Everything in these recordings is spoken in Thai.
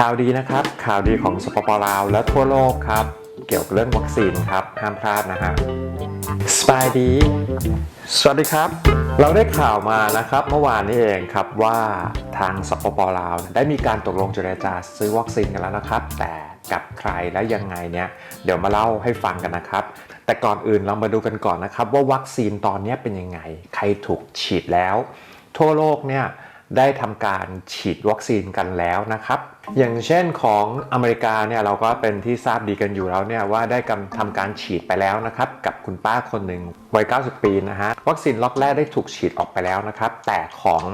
ข่าวดีนะครับ ข่าวดีของสปปลาวและทั่วโลกครับ เกี่ยวกับเรื่องวัคซีนครับ ห้ามพลาดนะฮะสบายดี สวัสดีครับ เราได้ข่าวมานะครับ เมื่อวานนี้เองครับว่าทางสปปลาว ได้มีการตกลงเจรจาซื้อวัคซีนกันแล้วนะครับ แต่กับใครและยังไงเนี่ย เดี๋ยวมาเล่าให้ฟังกันนะครับ แต่ก่อนอื่นเรามาดูกันก่อนนะครับ ว่าวัคซีนตอนนี้เป็นยังไง ใครถูกฉีดแล้ว ทั่วโลกเนี่ย ได้ทำการฉีดวัคซีนกันแล้วนะครับ อย่างเช่นของอเมริกาเนี่ยเราก็เป็นที่ทราบดีกันอยู่แล้วเนี่ยว่าได้กำทำการฉีดไปแล้วนะครับ กับคุณป้าคนหนึ่งวัย 90 ปีนะฮะวัคซีนล็อตแรกได้ถูกฉีดออกไปแล้วนะครับ แต่ของ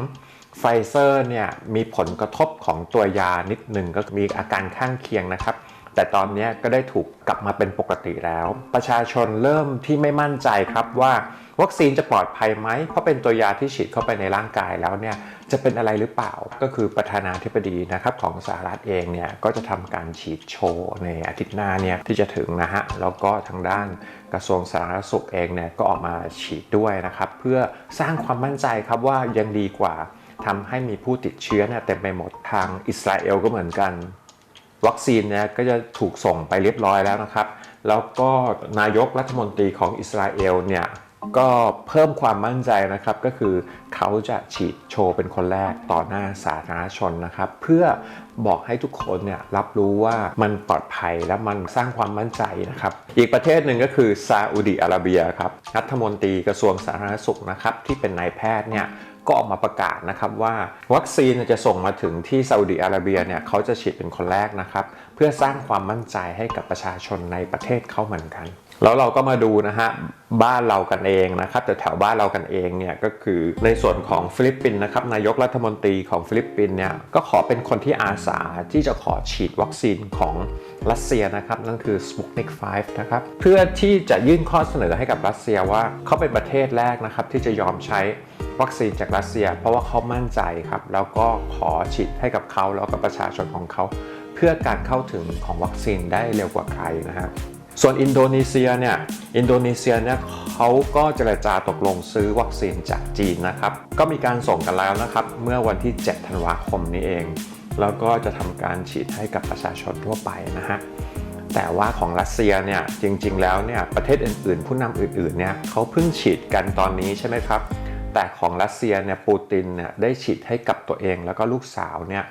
ไฟเซอร์เนี่ยมีผลกระทบของตัวยานิดหนึ่งก็มีอาการข้างเคียงนะครับแต่ตอนนี้ก็ได้ถูกกลับมาเป็นปกติแล้ว ประชาชนเริ่มที่ไม่มั่นใจครับว่า วัคซีนจะปลอดภัยไหมเพราะเป็นตัวยาที่ฉีดเข้าไปในร่างกายแล้วเนี่ยจะเป็นอะไรหรือเปล่าก็คือประธานาธิบดีนะครับของสหรัฐเองเนี่ยก็จะทำการฉีดโชว์ในอาทิตย์หน้าเนี่ยที่จะถึงนะฮะแล้วก็ทางด้านกระทรวงสาธารณสุขเองเนี่ยก็ออกมาฉีดด้วยนะครับเพื่อสร้างความมั่นใจครับว่ายังดีกว่าทำให้มีผู้ติดเชื้อเนี่ยเต็มไปหมดทางอิสราเอลก็เหมือนกัน วัคซีนเนี่ยก็จะถูกส่งไปเรียบร้อยแล้วนะครับ แล้วก็นายกรัฐมนตรีของอิสราเอลเนี่ย ก็เพิ่มความมั่นใจนะครับก็คือเขาจะฉีดโชว์เป็นคนแรกต่อหน้าสาธารณชนนะครับ เพื่อบอกให้ทุกคนเนี่ยรับรู้ว่ามันปลอดภัยและมันสร้างความมั่นใจนะครับ อีกประเทศหนึ่งก็คือซาอุดิอาระเบียครับรัฐมนตรีกระทรวงสาธารณสุขนะครับที่เป็นนายแพทย์เนี่ยก็ออกมาประกาศนะครับว่าวัคซีนจะส่งมาถึงที่ซาอุดิอาระเบียเนี่ยเขาจะฉีดเป็นคนแรกนะครับ เพื่อสร้างความมั่นใจให้กับประชาชนในประเทศเขาเหมือนกัน แล้วเราก็มาดูนะฮะบ้านเรากันเองนะครับแต่แถวบ้านเรากันเองเนี่ยก็คือในส่วนของฟิลิปปินส์นะครับนายกรัฐมนตรีของฟิลิปปินส์เนี่ยก็ขอเป็นคนที่อาสาที่จะขอฉีดวัคซีนของรัสเซียนะครับนั่นคือ Sputnik 5 นะครับเพื่อที่จะยื่นข้อเสนอให้กับรัสเซียว่าเขาเป็นประเทศแรกนะครับที่จะยอมใช้วัคซีนจากรัสเซีย เพราะว่าเขามั่นใจครับแล้วก็ขอฉีดให้กับเขาแล้วกับประชาชนของเขา เพื่อการเข้าถึงของวัคซีนได้เร็วกว่าใครนะฮะ ส่วนอินโดนีเซียเนี่ย อินโดนีเซียเนี่ยเขาก็เจรจาตกลงซื้อวัคซีนจากจีนนะครับ ก็มีการส่งกันแล้วนะครับ เมื่อวันที่ 7 ธันวาคมนี้เอง แล้วก็จะทำการฉีดให้กับประชาชนทั่วไปนะฮะ แต่ว่าของรัสเซียเนี่ยจริงๆ แล้วเนี่ยประเทศอื่นๆ ผู้นำอื่นๆ เนี่ยเขาเพิ่งฉีดกันตอนนี้ใช่ไหมครับ แต่ของรัสเซียเนี่ยปูตินเนี่ยได้ฉีดให้กับตัวเองแล้วก็ลูกสาวเนี่ย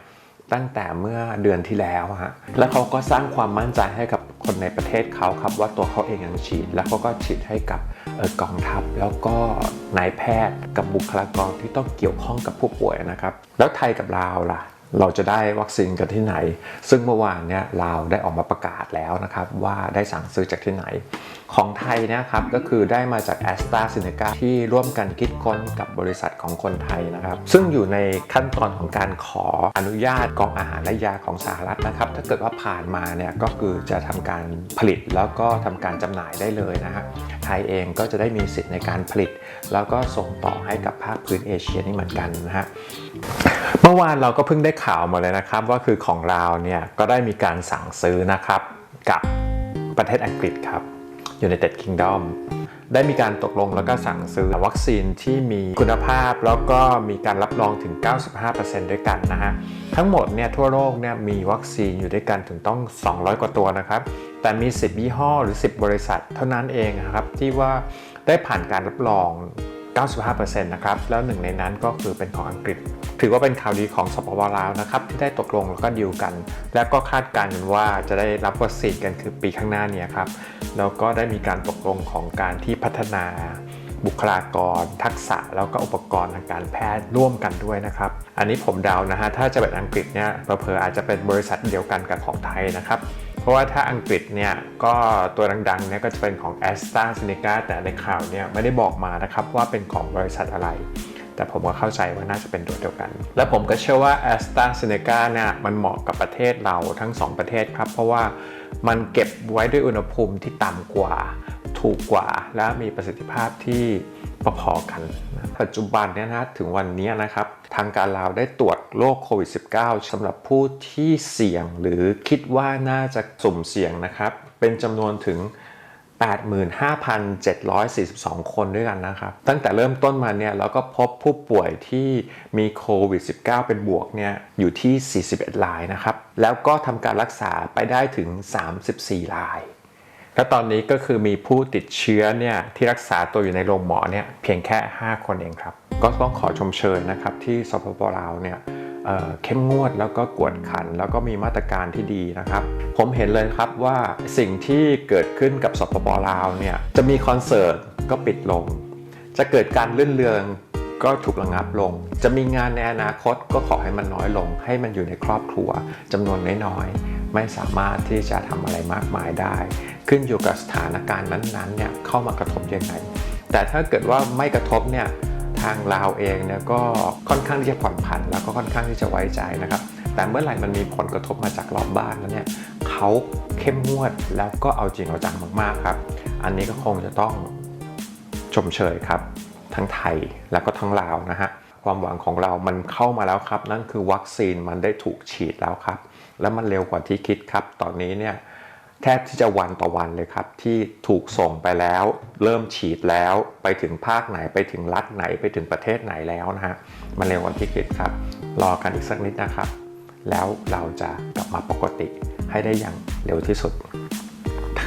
ตั้งแต่เมื่อเดือนที่แล้วฮะ แล้วเขาก็สร้างความมั่นใจให้กับ คนในประเทศเขาครับว่าตัวเขาเองยังฉีด แล้วเขาก็ฉีดให้กับออกองทัพ แล้วก็นายแพทย์กับบุคลากรที่ต้องเกี่ยวข้องกับผู้ป่วยนะครับ แล้วไทยกับลาวล่ะ เราจะได้วัคซีนกันที่ไหน ซึ่งเมื่อวานเนี่ยลาได้ออกมาประกาศแล้วนะครับ ว่าได้สั่งซื้อจากที่ไหน ของไทยเนะครับก็คือได้มาจาก a s t r a z เซ e c a ที่ร่วมกันคิดค้นกับบริษัทของคนไทยนะครับ ซึ่งอยู่ในขั้นตอนของการขออนุญาตกองอาหารและยาของสหรัฐนะครับ ถ้าเกิดว่าผ่านมาเนี่ยก็คือจะทำการผลิตแล้วก็ทำการจำหน่ายได้เลยนะฮะไทยเองก็จะได้มีสิทธิ์ในการผลิต แล้วก็ส่งต่อให้กับภาคพื้นเอเชียนี่เหมือนกันนะฮะ เมื่อวานเราก็เพิ่งได้ข่าวมาเลยนะครับ ว่าคือของเราเนี่ยก็ได้มีการสั่งซื้อนะครับกับประเทศอังกฤษครับ United Kingdom ได้มีการตกลงแล้วก็สั่งซื้อวัคซีนที่มีคุณภาพแล้วก็มีการรับรองถึง 95%ด้วยกันนะฮะ ทั้งหมดเนี่ยทั่วโลกเนี่ยมีวัคซีนอยู่ด้วยกันถึงต้อง 200 กว่าตัวนะครับ แต่มี 10 ยี่ห้อหรือ 10 บริษัท เท่านั้นเองครับที่ว่าได้ผ่านการรับรอง 95%นะครับ แล้วหนึ่งในนั้นก็คือเป็นของอังกฤษ ถือว่าเป็นข่าวดีของสปปลาวนะครับ ที่ได้ตกลงแล้วก็ดีลกัน และก็คาดการณ์ว่าจะได้รับวัคซีนกันคือปีข้างหน้านี้ครับ แล้วก็ได้มีการตกลงของการที่พัฒนาบุคลากร ทักษะแล้วก็อุปกรณ์ทางการแพทย์ร่วมกันด้วยนะครับ อันนี้ผมเดานะฮะถ้าจะเป็นอังกฤษเนี่ยเผลอๆอาจจะเป็นบริษัทเดียวกันกับของไทยนะครับ ราะว่าถ้าอังกฤษเนี่ยก็ตัวดังๆเนี่ยก็จะเป็นของ a s t r a z เซ e c a แต่ในข่าวเนี่ยไม่ได้บอกมานะครับว่าเป็นของบริษัทอะไร แต่ผมก็เข้าใจว่าน่าจะเป็นตัวเดียวกัน และผมก็เชื่อว่า a s t r a z เซ e c a เนี่ยมันเหมาะกับประเทศเราทั้ง 2 ประเทศครับ เพราะว่ามันเก็บไว้ด้วยอุณหภูมิที่ต่ำกว่า ถูกกว่า และมีประสิทธิภาพที่ พอๆกันนะปัจจุบันเนี่ยนะถึงวันนี้นะครับ ทางการลาวได้ตรวจโรคโควิด -19 สำหรับผู้ที่เสี่ยงหรือคิดว่าน่าจะสุ่มเสี่ยงนะครับ เป็นจำนวนถึง 85,742 คนด้วยกันนะครับ ตั้งแต่เริ่มต้นมาเนี่ยแล้วก็พบผู้ป่วยที่มีโควิด -19 เป็นบวกเนี่ยอยู่ที่ 41รายนะครับ แล้วก็ทำการรักษาไปได้ถึง 34ราย และตอนนี้ก็คือมีผู้ติดเชื้อเนี่ยที่รักษาตัวอยู่ในโรงหมอเนี่ยเพียงแค่ 5 คนเองครับ ก็ต้องขอชมเชยนะครับที่สปปลาวเนี่ยเเข้มงวดแล้วก็กวดขัน แล้วก็มีมาตรการที่ดีนะครับ ผมเห็นเลยครับว่าสิ่งที่เกิดขึ้นกับสปปลาวเนี่ยจะมีคอนเสิร์ตก็ปิดลง จะเกิดการลื่นเรืองก็ถูกระงับลง จะมีงานในอนาคตก็ขอให้มันน้อยลง ให้มันอยู่ในครอบครัวจำนวนน้อยๆ ไม่สามารถที่จะทำอะไรมากมายได้ ขึ้นอยู่กับสถานการณ์นั้นๆเนี่ยเข้ามากระทบยังไง แต่ถ้าเกิดว่าไม่กระทบเนี่ยทางลาวเองเนี่ยก็ค่อนข้างที่จะผ่อนผันแล้วก็ค่อนข้างที่จะไว้ใจนะครับ แต่เมื่อไหร่มันมีผลกระทบมาจากรอบบ้านแล้วเนี่ยเขาเข้มงวดแล้วก็เอาจริงเอาจังมากๆครับ อันนี้ก็คงจะต้องชมเชยครับ ทั้งไทยแล้วก็ทั้งลาวนะฮะความหวังของเรามันเข้ามาแล้วครับ นั่นคือวัคซีนมันได้ถูกฉีดแล้วครับ แล้วมันเร็วกว่าที่คิดครับ ตอนนี้เนี่ย แทบที่จะวันต่อวันเลยครับ ที่ถูกส่งไปแล้ว เริ่มฉีดแล้วไปถึงภาคไหนไปถึงรัฐไหนไปถึงประเทศไหนแล้วนะฮะมันเร็วกว่าที่คิดครับ รอกันอีกสักนิดนะครับ แล้วเราจะกลับมาปกติให้ได้อย่างเร็วที่สุด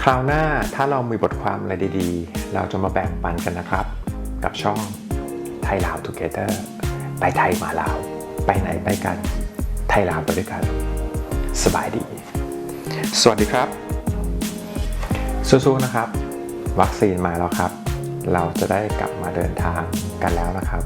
คราวหน้าถ้าเรามีบทความอะไรดีๆ เราจะมาแบ่งปันกันนะครับ กับช่องไทยลาว Together ไปไทยมาลาว ไปไหนไปกัน ไทยลาวไปด้วยกัน สบายดี สวัสดีครับ สู้ๆนะครับ วัคซีนมาแล้วครับ เราจะได้กลับมาเดินทางกันแล้วนะครับ